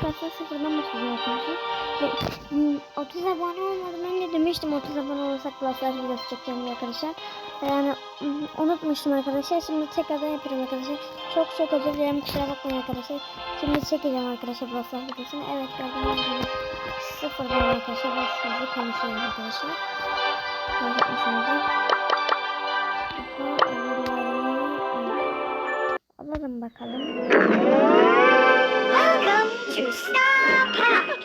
Klaslar sıfırdan başlıyor arkadaşlar. Ve hmm, 30 abone olmadan önce demiştim 30 abone olursak klaslar videosu çekeceğim arkadaşlar. Yani hmm, unutmuştum arkadaşlar. Şimdi tekrardan yapıyorum arkadaşlar. Çok çok özür dilerim kusura bakmayın arkadaşlar. Şimdi çekeceğim arkadaşlar klaslar videosunu. Evet gördüğünüz gibi sıfırdan arkadaşlar. Ben sizi konuşuyorum arkadaşlar. Alalım bakalım. Welcome to Star Park.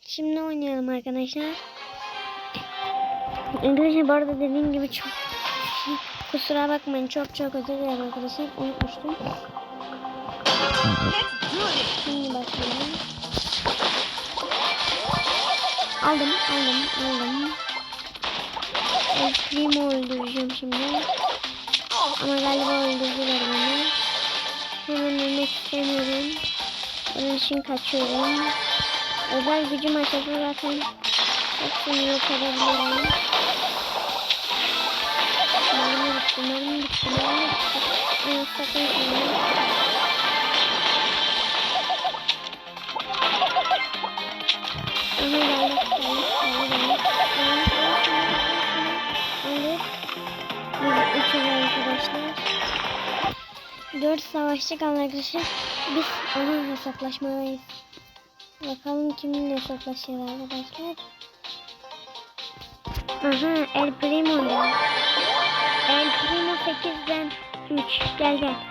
Şimdi oynayalım arkadaşlar. Arkadaşlar bu arada dediğim gibi çok kusura bakmayın çok çok özür dilerim arkadaşlar unutmuştum. Şimdi başlayalım. Aldım aldım aldım. Primo öldüreceğim şimdi. Ama galiba öldürdüler beni. Hemen ölmek istemiyorum. Onun için kaçıyorum. Özel gücüm açıldı zaten. Hepsini yok edebilirim. Mermi bitti, mermi bitti, mermi bitti. Evet, sakın şimdi. Aldık. Biz üçüz arkadaşlar. Dört savaşçı kaldı arkadaşlar. Biz ona hesaplaşmalıyız. Bakalım kiminle hesaplaşacağız arkadaşlar. Aha El Primo ya. El Primo 8'den 3. Gel gel.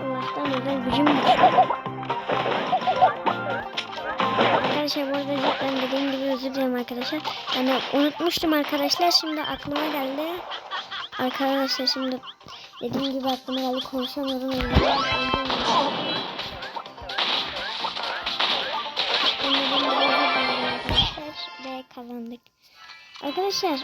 Allah'tan özel gücüm var. Arkadaşlar bu arada cidden dediğim gibi özür dilerim arkadaşlar. Yani unutmuştum arkadaşlar şimdi aklıma geldi. Arkadaşlar şimdi dediğim gibi aklıma geldi. Arkadaşlar ve kazandık. Arkadaşlar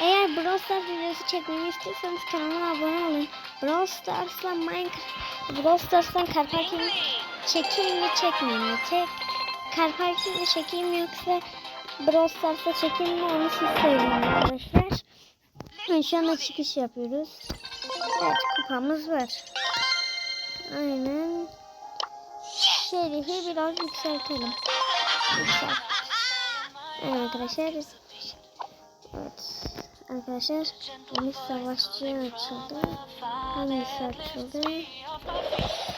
eğer Brawl Stars videosu çekmemi istiyorsanız kanalıma abone olun. Brawl Stars'la Minecraft Brawl Stars'tan Parking çekeyim mi çekmeyeyim mi? Çek Car Parking mi çekeyim yoksa Brawl Stars'ta çekeyim mi onu siz söyleyin arkadaşlar. Şu anda çıkış yapıyoruz. Evet kupamız var. Aynen. Şerifi biraz yükseltelim. Yükselt. Evet arkadaşlar. Evet. Arkadaşlar bir savaşçı açıldı. Hangisi açıldı?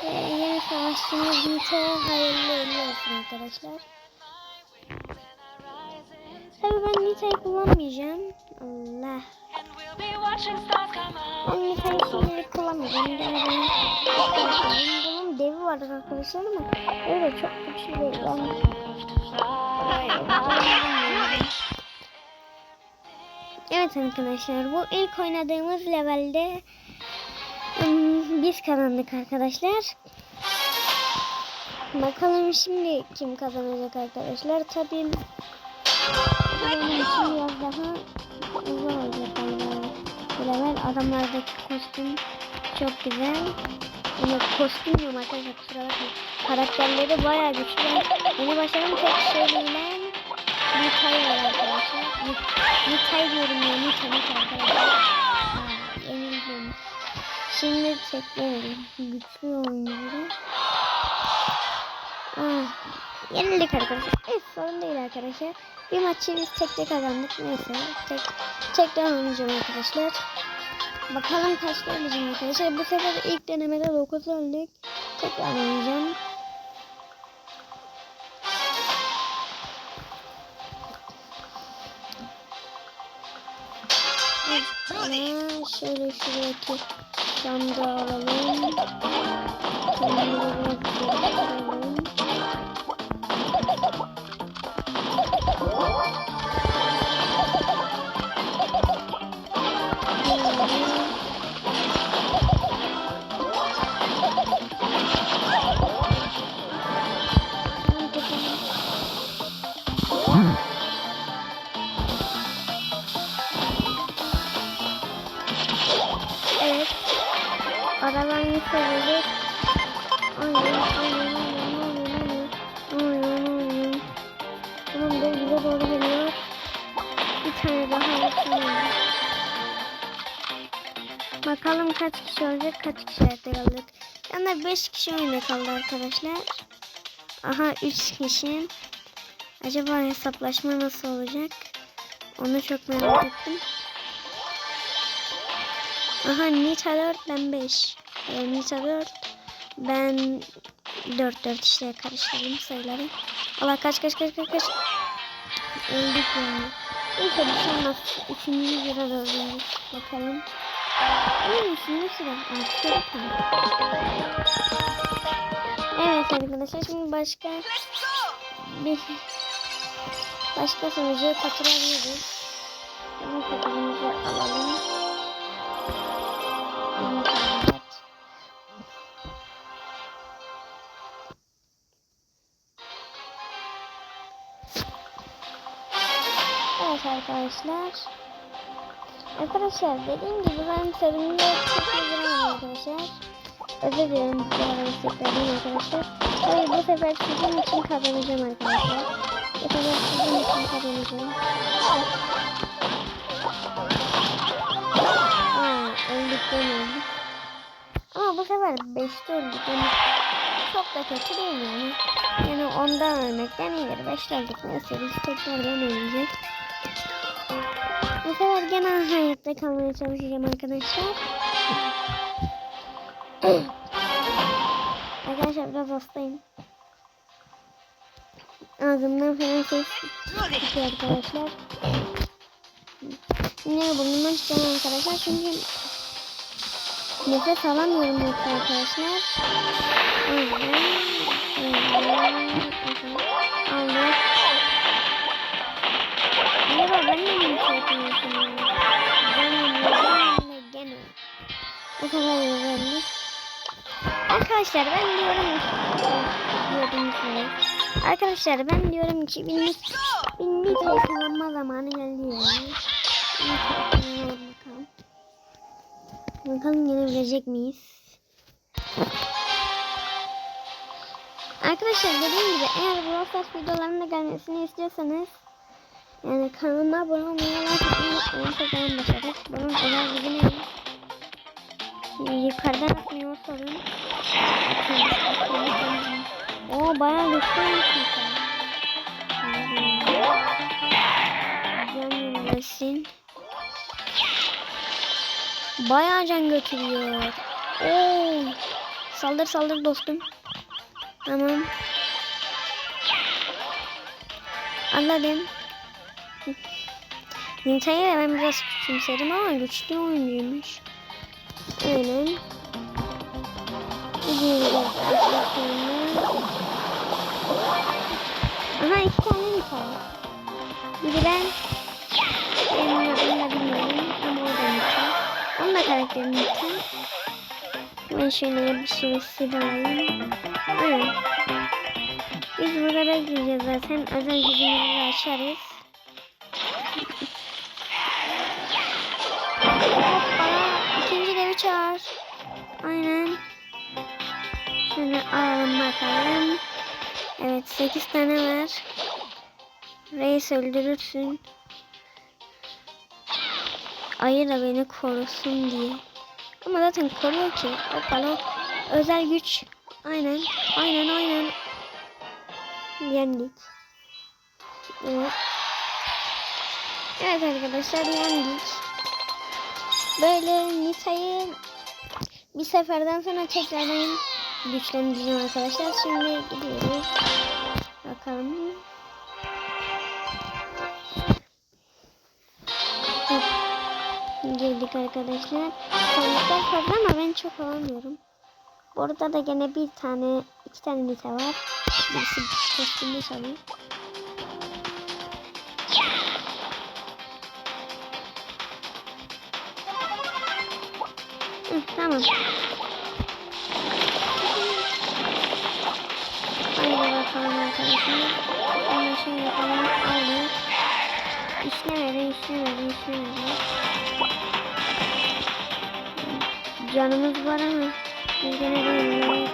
Ve yeni savaşçımız Nito hayırlı uğurlu olsun arkadaşlar. Tabii ben Nito'yu kullanmayacağım. Allah. Ben Nito'yu şimdilik kullanmayacağım. Gene benim bunun devi vardır arkadaşlar ama öyle çok güçlü değil. Ben Evet arkadaşlar bu ilk oynadığımız levelde biz kazandık arkadaşlar. Bakalım şimdi kim kazanacak arkadaşlar. Tabii benim için biraz daha zor olacak level adamlardaki kostüm çok güzel. Ama kostüm diyorum arkadaşlar kusura bakmayın. Karakterleri bayağı güçlü. Yeni başladım tek şeyle Nitay var arkadaşlar. Nit- Nitay diyorum ya. Nitay Nitay arkadaşlar. Yenildim. Şimdi teklerim. Güçlü oyuncuları. Ah, yenildik arkadaşlar. Evet sorun değil arkadaşlar. Bir maçı biz tek tek kazandık. Neyse. Tek, tekrar oynayacağım arkadaşlar. Bakalım kaç geleceğim arkadaşlar. Bu sefer ilk denemede 9 öldük. Tekrar oynayacağım. Şöyle şuradaki sandığı alalım. Kendimize biraz Bakalım kaç kişi olacak, kaç kişi hayatta kaldık. Yani 5 kişi oyunda kaldı arkadaşlar. Aha 3 kişi. Acaba hesaplaşma nasıl olacak? Onu çok merak ettim. Aha Nita 4 ben 5. Ee, Nita 4 ben 4 4 işte karıştırdım sayıları. Allah kaç kaç kaç kaç kaç. Öldük yani. Neyse bir şey. Üçüncü sıra dördüncü. Bakalım. Evet arkadaşlar şimdi başka bir başka sunucuya katılabiliriz. Bunu katılımızı alalım. Evet arkadaşlar. Arkadaşlar dediğim gibi ben serimde çok ilgilenemem arkadaşlar. Özür dilerim bu kadar isteklerden arkadaşlar. Hayır bu sefer sizin için kazanacağım arkadaşlar. Bu sefer sizin için kazanacağım. Aa öldük demeyelim. Ama bu sefer 5'te öldük. Yani çok da kötü değil yani. Yani ondan ölmekten iyidir. 5'te öldük. Neyse biz tekrardan öleceğiz. Sefer gene hayatta kalmaya çalışacağım arkadaşlar. arkadaşlar biraz hastayım. Ağzımdan falan ses çıkıyor arkadaşlar. Ne burnumdan çıkan arkadaşlar çünkü nefes alamıyorum yoksa arkadaşlar. O yüzden Yapıyorsun? Ben de gene. Bu sefer yazarmış. Arkadaşlar ben diyorum diyordum ki Arkadaşlar ben diyorum ki bin bin litre kullanma zamanı geldi ya. Bakalım. Bakalım gelebilecek miyiz? Arkadaşlar dediğim gibi eğer Brawl Stars videolarının da gelmesini istiyorsanız yani kanalıma abone olmayı unutmayın. Tekrardan başladık. Bunun özel ne? Yukarıdan atmıyor sorun. Oo bayağı güçlüymüş yukarı. Can yenilesin. Bayağı can götürüyor. Oo. Saldır saldır dostum. Tamam. Anladım. Nintendo ben biraz küçümserim ama güçlü oyuncuymuş. Gidiyoruz arkadaşlar. Aha iki tane Nintendo. Biri ben. Adını da bilmiyorum ama o da Nintendo. Onun da karakteri Nintendo. Ben şöyle bir şey silayım. Evet. Biz burada bekleyeceğiz zaten. Özel gücümüzü açarız. Hoppala. İkinci devi çağır. Aynen. Şöyle alalım bakalım. Evet 8 tane var. Reis öldürürsün. Ayı da beni korusun diye. Ama zaten koruyor ki. Hoppala. Özel güç. Aynen. Aynen aynen. Yendik. Evet. Evet arkadaşlar yendik. Böyle Nita'yı bir seferden sonra tekrardan güçlendireceğim arkadaşlar. Şimdi gidiyoruz. Bakalım. Hop. Girdik arkadaşlar. Sandıklar fazla ama ben çok alamıyorum. Burada da gene bir tane, iki tane Nita var. Birisi kostümü sanıyor. Tamam. Haydi bakalım arkadaşlar. Hemen şey yapalım. Aldık. İşlemedi, işlemedi, işlemedi. Canımız var ama biz gene de kalıyor.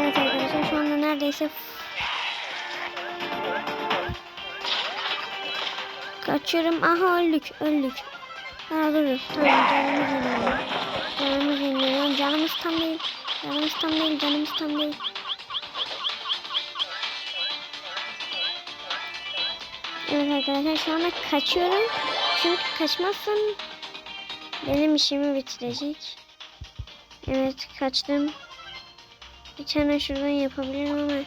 Evet arkadaşlar şu anda neredeyse Kaçıyorum. Aha öldük. Öldük. Aa dur. Tamam canımız iniyor. Canımız iniyor. Canımız tam değil. Canımız tam değil. Canımız tam değil. Evet arkadaşlar şu anda kaçıyorum. Çünkü kaçmazsam benim işimi bitirecek. Evet kaçtım. Bir tane şuradan yapabilirim ama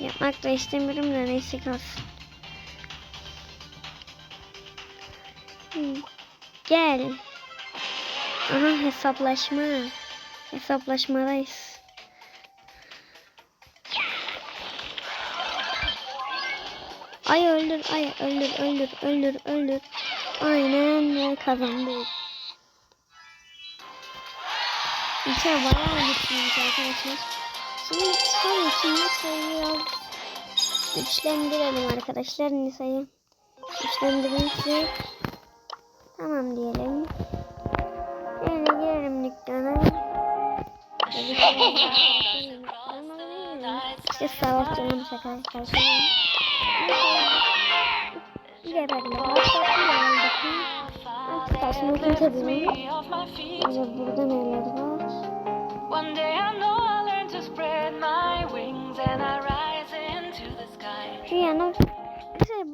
yapmak da istemiyorum da neyse kalsın. Gel. Aha hesaplaşma. Hesaplaşmadayız. Ay öldür, ay öldür, öldür, öldür, öldür. Aynen kazandık. İşte bayağı gitmiş arkadaşlar. Şimdi tabii ki Nisa'yı biraz güçlendirelim arkadaşlar Nisa'yı. Güçlendirirsek tamam diyelim. Şöyle girelim dükkana. İşte savaşçının şaka karşılayalım. Geberler. Artık karşımıza tabii. Böyle burada neler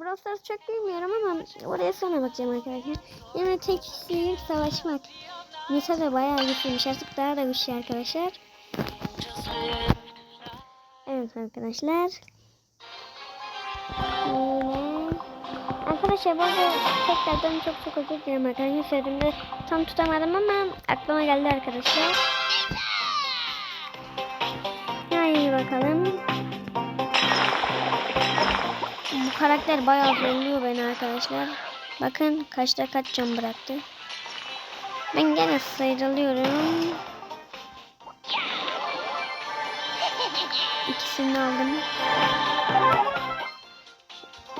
Brawl çok bilmiyorum ama oraya sonra bakacağım arkadaşlar. Yine tek sihir savaşmak. Nisa da bayağı güçlüymüş artık daha da güçlü arkadaşlar. Evet arkadaşlar. Yine. Arkadaşlar bu arada tekrardan çok çok özür dilerim arkadaşlar. Söylediğimde tam tutamadım ama aklıma geldi arkadaşlar. Haydi bakalım. Karakter bayağı zorluyor beni arkadaşlar. Bakın kaçta kaç can bıraktı. Ben gene sıyrılıyorum. İkisini aldım.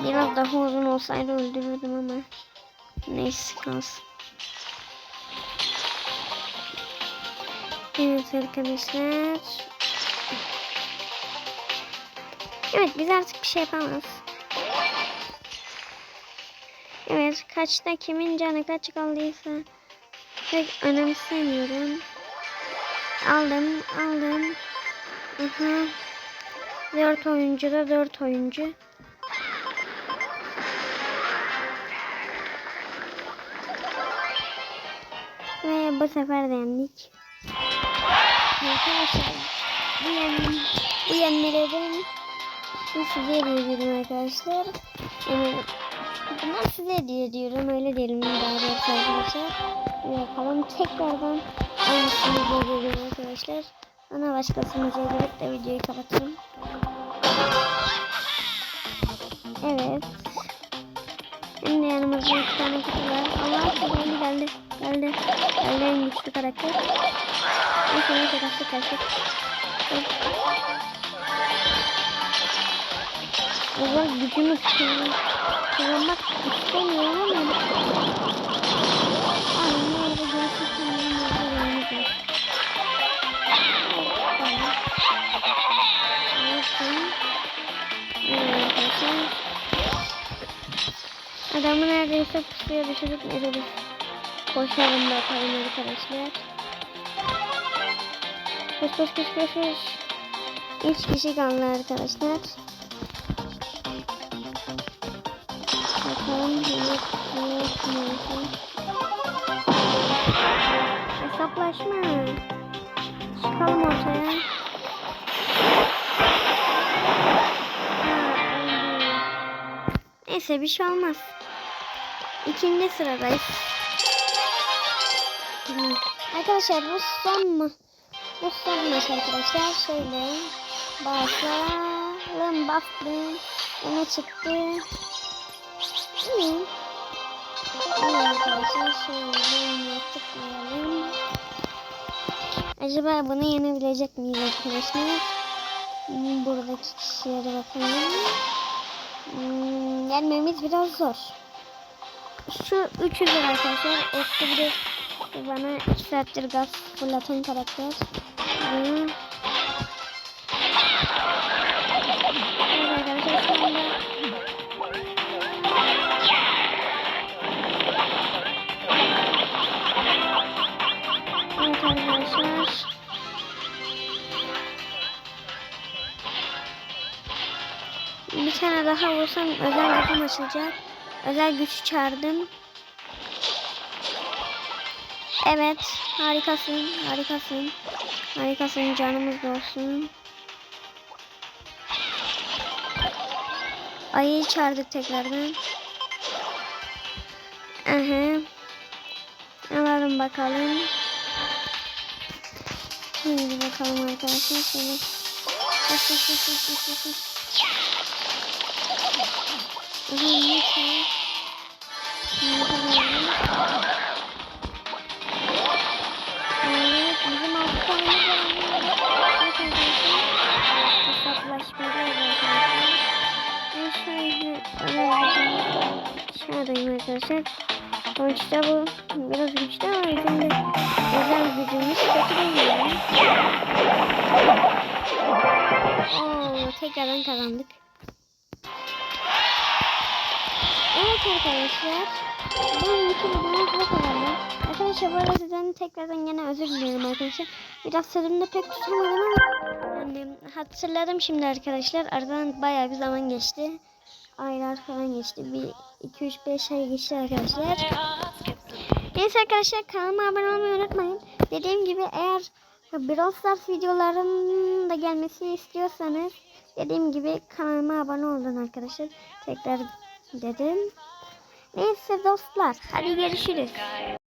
Biraz daha uzun olsaydı öldürürdüm ama. Neyse kalsın. Evet arkadaşlar. Evet biz artık bir şey yapamaz. Evet kaçta kimin canı kaç kaldıysa pek önemsemiyorum. Aldım aldım. Aha. 4 oyuncu da 4 oyuncu. Ve bu sefer de yendik. Arkadaşlar bu, yen, bu size hediye ediyorum arkadaşlar. Yani bunlar size hediye ediyorum öyle diyelim daha arkadaşlar. Yapalım tekrardan aynısını geliyorum arkadaşlar. Ana başkasını gelip de videoyu kapatırım. Evet. Şimdi yanımızda iki tane kutu var. Allah geldi geldi. Geldi. Geldi en güçlü karakter. Neyse neyse kaçtık kaçtık. Özel gücümü kullan- kullanmak istemiyorum ama. Ay ne oldu gerçekten. Evet, arkadaşlar. Adamı neredeyse pusuya düşürüp ederiz. Koşalım bakalım arkadaşlar. Koş koş koş koş koş. Üç kişi kaldı arkadaşlar. Hesaplaşma. Çıkalım ortaya. Neyse bir şey olmaz. İkinci sıradayız. Arkadaşlar bu son mu? Bu son maç arkadaşlar. Şöyle basalım bastım. Öne çıktı. İyi. İyi arkadaşlar şöyle tıklayalım. Acaba bunu yenebilecek miyiz arkadaşlar? Hmm, Buradaki kişilere bakalım. Hmm, yenmemiz biraz zor. Şu üçüdür arkadaşlar. Eski bir de bana 2 saattir gaz fırlatan karakter. Hmm. Bir tane daha vursam özel gücüm açılacak. Özel güç çağırdım. Evet, harikasın, harikasın. Harikasın, canımız olsun. Ayıyı çağırdık tekrardan. Aha. Alalım bakalım. Şimdi bakalım arkadaşlar. Şöyle. Koş koş koş koş koş Aşağıdayım arkadaşlar. Sonuçta bu biraz güçlü ama bizim de özel gücümüz kötü değil yani. Oo, tekrardan kazandık. Evet arkadaşlar. Bugünkü videomuz bu kadardı. Arkadaşlar bu arada sizden tekrardan yine özür dilerim arkadaşlar. Biraz sözümde pek tutamadım ama yani hatırladım şimdi arkadaşlar. Aradan bayağı bir zaman geçti. Aylar falan geçti. Bir 2-3-5 ay geçti arkadaşlar. Neyse arkadaşlar kanalıma abone olmayı unutmayın. Dediğim gibi eğer Brawl Stars videolarının da gelmesini istiyorsanız dediğim gibi kanalıma abone olun arkadaşlar. Tekrar dedim. Neyse dostlar hadi görüşürüz.